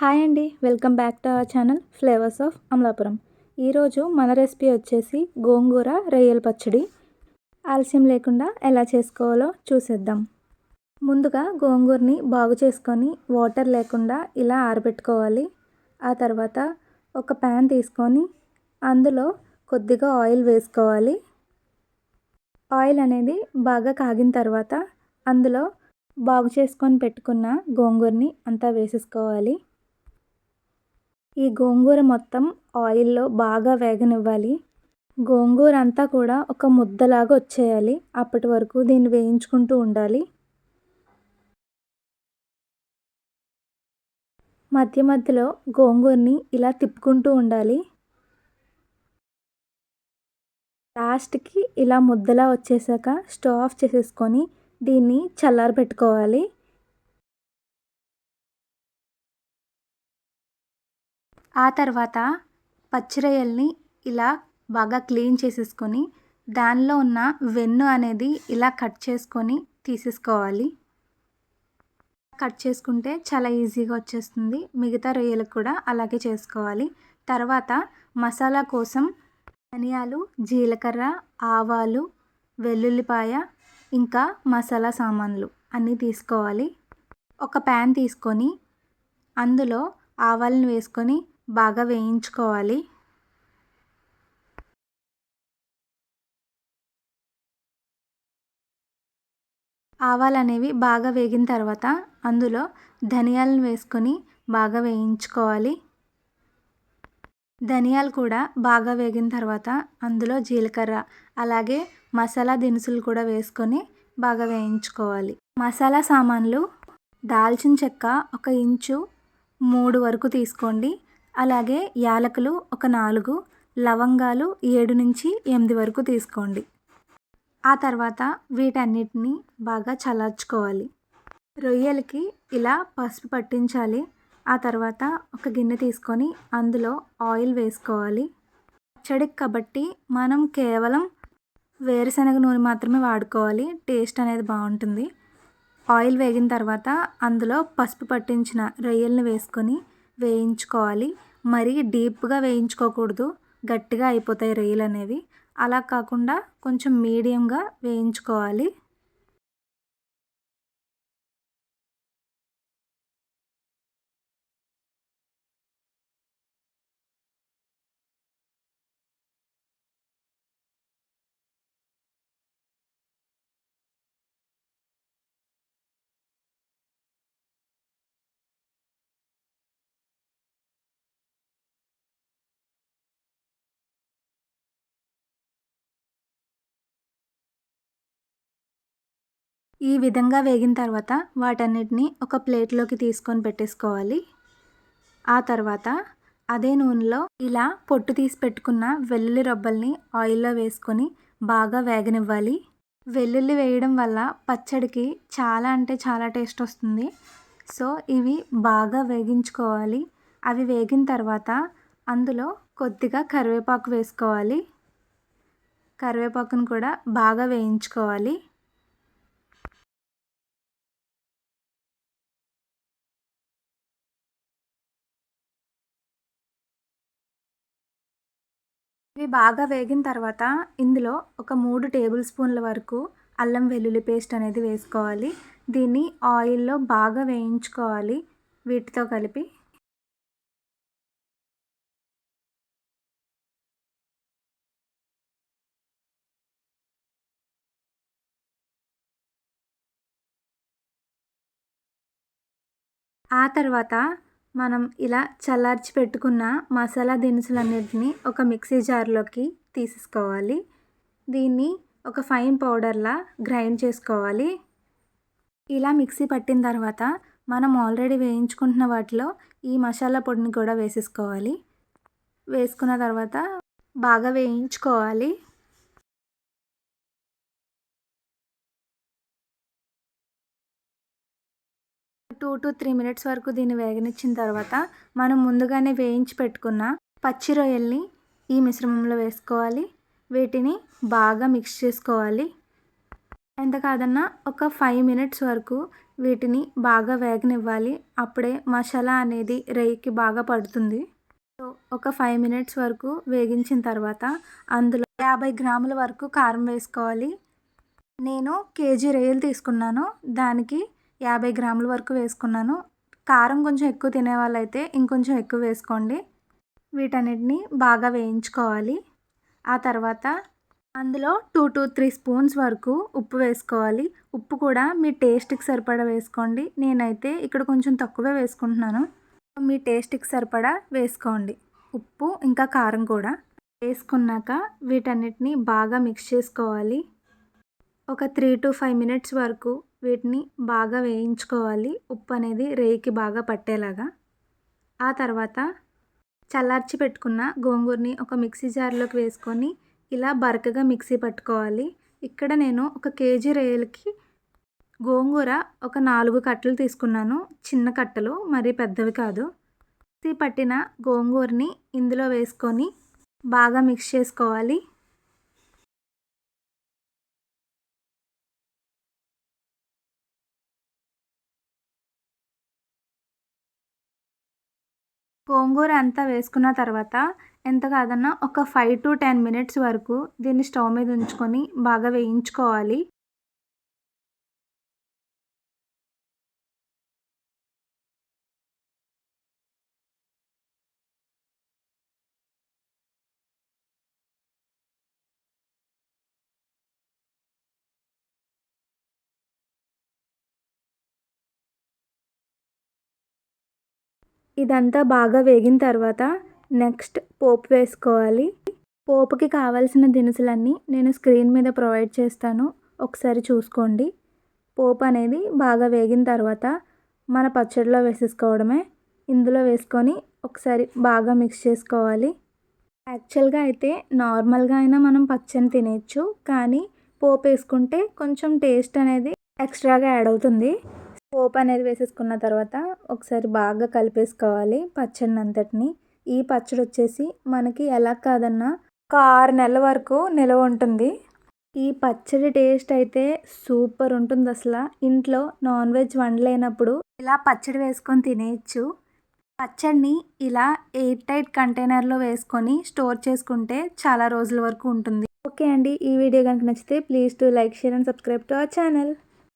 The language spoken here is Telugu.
హాయ్ అండి welcome back to our channel flavours of Amalapuram. ఈరోజు మన రెసిపీ వచ్చేసి గోంగూర రొయ్యల పచ్చడి. ఆలస్యం లేకుండా ఎలా చేసుకోవాలో చూసేద్దాం. ముందుగా గోంగూరని బాగు చేసుకొని వాటర్ లేకుండా ఇలా ఆరబెట్టుకోవాలి. ఆ తర్వాత ఒక ప్యాన్ తీసుకొని అందులో కొద్దిగా ఆయిల్ వేసుకోవాలి. ఆయిల్ అనేది బాగా కాగిన తర్వాత అందులో బాగు చేసుకొని పెట్టుకున్న గోంగూరని అంతా వేసేసుకోవాలి. ఈ గోంగూర మొత్తం ఆయిల్లో బాగా వేగనివ్వాలి. గోంగూర అంతా కూడా ఒక ముద్దలాగా వచ్చేయాలి. అప్పటి వరకు దీన్ని వేయించుకుంటూ ఉండాలి. మధ్య మధ్యలో గోంగూరని ఇలా తిప్పుకుంటూ ఉండాలి. లాస్ట్కి ఇలా ముద్దలా వచ్చేసాక స్టవ్ ఆఫ్ చేసేసుకొని దీన్ని చల్లారి ఆ తర్వాత పచ్చిరొయ్యల్ని ఇలా బాగా క్లీన్ చేసేసుకొని దానిలో ఉన్న వెన్ను అనేది ఇలా కట్ చేసుకొని తీసేసుకోవాలి. కట్ చేసుకుంటే చాలా ఈజీగా వచ్చేస్తుంది. మిగతా రొయ్యలకు కూడా అలాగే చేసుకోవాలి. తర్వాత మసాలా కోసం ధనియాలు జీలకర్ర ఆవాలు వెల్లుల్లిపాయ ఇంకా మసాలా సామాన్లు అన్నీ తీసుకోవాలి. ఒక ప్యాన్ తీసుకొని అందులో ఆవాలను వేసుకొని బాగా వేయించుకోవాలి. ఆవాలు అనేవి బాగా వేగిన తర్వాత అందులో ధనియాలను వేసుకొని బాగా వేయించుకోవాలి. ధనియాలు కూడా బాగా వేగిన తర్వాత అందులో జీలకర్ర అలాగే మసాలా దినుసులు కూడా వేసుకొని బాగా వేయించుకోవాలి. మసాలా సామాన్లు దాల్చిన చెక్క ఒక ఇంచు మూడు వరకు తీసుకోండి. అలాగే యాలకులు ఒక నాలుగు లవంగాలు ఏడు నుంచి ఎనిమిది వరకు తీసుకోండి. ఆ తర్వాత వీటన్నిటిని బాగా చల్లార్చుకోవాలి. రొయ్యలకి ఇలా పసుపు పట్టించాలి. ఆ తర్వాత ఒక గిన్నె తీసుకొని అందులో ఆయిల్ వేసుకోవాలి. పచ్చడికి కాబట్టి మనం కేవలం వేరుశనగ నూనె మాత్రమే వాడుకోవాలి. టేస్ట్ అనేది బాగుంటుంది. ఆయిల్ వేగిన తర్వాత అందులో పసుపు పట్టించిన రొయ్యల్ని వేసుకొని వేయించుకోవాలి. మరీ డీప్గా వేయించుకోకూడదు. గట్టిగా అయిపోతాయి రొయ్యలు అనేవి అలా కాకుండా కొంచెం మీడియంగా వేయించుకోవాలి. ఈ విధంగా వేగిన తర్వాత వాటన్నిటిని ఒక ప్లేట్లోకి తీసుకొని పెట్టేసుకోవాలి. ఆ తర్వాత అదే నూనెలో ఇలా పొట్టు తీసి పెట్టుకున్న వెల్లుల్లి రొబ్బల్ని ఆయిల్లో వేసుకొని బాగా వేగనివ్వాలి. వెల్లుల్లి వేయడం వల్ల పచ్చడికి చాలా అంటే చాలా టేస్ట్ వస్తుంది. సో ఇవి బాగా వేగించుకోవాలి. అవి వేగిన తర్వాత అందులో కొద్దిగా కరివేపాకు వేసుకోవాలి. కరివేపాకును కూడా బాగా వేయించుకోవాలి. ఇవి బాగా వేగిన తర్వాత ఇందులో ఒక మూడు టేబుల్ స్పూన్ల వరకు అల్లం వెల్లుల్లి పేస్ట్ అనేది వేసుకోవాలి. దీన్ని ఆయిల్లో బాగా వేయించుకోవాలి. వీటితో కలిపి ఆ తర్వాత మనం ఇలా చల్లార్చి పెట్టుకున్న మసాలా దినుసులన్నిటిని ఒక మిక్సీ జార్లోకి తీసేసుకోవాలి. దీన్ని ఒక ఫైన్ పౌడర్లా గ్రైండ్ చేసుకోవాలి. ఇలా మిక్సీ పట్టిన తర్వాత మనం ఆల్రెడీ వేయించుకుంటున్న వాటిలో ఈ మసాలా పొడిని కూడా వేసేసుకోవాలి. వేసుకున్న తర్వాత బాగా వేయించుకోవాలి. టూ టు త్రీ మినిట్స్ వరకు దీన్ని వేగనిచ్చిన తర్వాత మనం ముందుగానే వేయించి పెట్టుకున్న పచ్చి రొయ్యల్ని ఈ మిశ్రమంలో వేసుకోవాలి. వీటిని బాగా మిక్స్ చేసుకోవాలి. ఎంత కాదన్నా ఒక ఫైవ్ మినిట్స్ వరకు వీటిని బాగా వేగనివ్వాలి. అప్పుడే మసాలా అనేది రేయికి బాగా పడుతుంది. సో ఒక ఫైవ్ మినిట్స్ వరకు వేగించిన తర్వాత అందులో యాభై గ్రాముల వరకు కారం వేసుకోవాలి. నేను కేజీ రొయ్యలు తీసుకున్నాను. దానికి యాభై గ్రాముల వరకు వేసుకున్నాను. కారం కొంచెం ఎక్కువ తినే వాళ్ళైతే ఇంకొంచెం ఎక్కువ వేసుకోండి. వీటన్నిటిని బాగా వేయించుకోవాలి. ఆ తర్వాత అందులో టూ టు త్రీ స్పూన్స్ వరకు ఉప్పు వేసుకోవాలి. ఉప్పు కూడా మీ టేస్ట్కి సరిపడా వేసుకోండి. నేనైతే ఇక్కడ కొంచెం తక్కువే వేసుకుంటున్నాను. మీ టేస్ట్కి సరిపడా వేసుకోండి. ఉప్పు ఇంకా కారం కూడా వేసుకున్నాక వీటన్నిటిని బాగా మిక్స్ చేసుకోవాలి. ఒక త్రీ టు ఫైవ్ మినిట్స్ వరకు వీటిని బాగా వేయించుకోవాలి. ఉప్పు అనేది రేయికి బాగా పట్టేలాగా. ఆ తర్వాత చల్లార్చి పెట్టుకున్న గోంగూరని ఒక మిక్సీ జార్లోకి వేసుకొని ఇలా బరకగా మిక్సీ పట్టుకోవాలి. ఇక్కడ నేను ఒక కేజీ రొయ్యలకి గోంగూర ఒక నాలుగు కట్టలు తీసుకున్నాను. చిన్న కట్టలు మరీ పెద్దవి కాదు. మిక్సీ పట్టిన గోంగూరని ఇందులో వేసుకొని బాగా మిక్స్ చేసుకోవాలి. గోంగూర అంతా వేసుకున్న తర్వాత ఎంత కాదన్నా ఒక ఫైవ్ టు టెన్ మినిట్స్ వరకు దీన్ని స్టవ్ మీద ఉంచుకొని బాగా వేయించుకోవాలి. ఇదంతా బాగా వేగిన తర్వాత నెక్స్ట్ పోపు వేసుకోవాలి. పోపుకి కావాల్సిన దినుసులన్నీ నేను స్క్రీన్ మీద ప్రొవైడ్ చేస్తాను. ఒకసారి చూసుకోండి. పోపు అనేది బాగా వేగిన తర్వాత మన పచ్చడిలో వేసేసుకోవడమే. ఇందులో వేసుకొని ఒకసారి బాగా మిక్స్ చేసుకోవాలి. యాక్చువల్గా అయితే నార్మల్గా అయినా మనం పచ్చని తినేయచ్చు. కానీ పోపు వేసుకుంటే కొంచెం టేస్ట్ అనేది ఎక్స్ట్రాగా యాడ్ అవుతుంది. పోపు అనేది వేసేసుకున్న తర్వాత ఒకసారి బాగా కలిపేసుకోవాలి పచ్చడిని అంతటిని ఈ పచ్చడి వచ్చేసి మనకి ఎలా కాదన్నా ఒక ఆరు నెలల వరకు నిలవ ఉంటుంది. ఈ పచ్చడి టేస్ట్ అయితే సూపర్ ఉంటుంది అసలు. ఇంట్లో నాన్ వెజ్ వండలేనప్పుడు ఇలా పచ్చడి వేసుకొని తినేయచ్చు. పచ్చడిని ఇలా ఎయిర్ టైట్ కంటైనర్లో వేసుకొని స్టోర్ చేసుకుంటే చాలా రోజుల వరకు ఉంటుంది. ఓకే అండి ఈ వీడియో కనుక నచ్చితే please to like share and subscribe to our channel.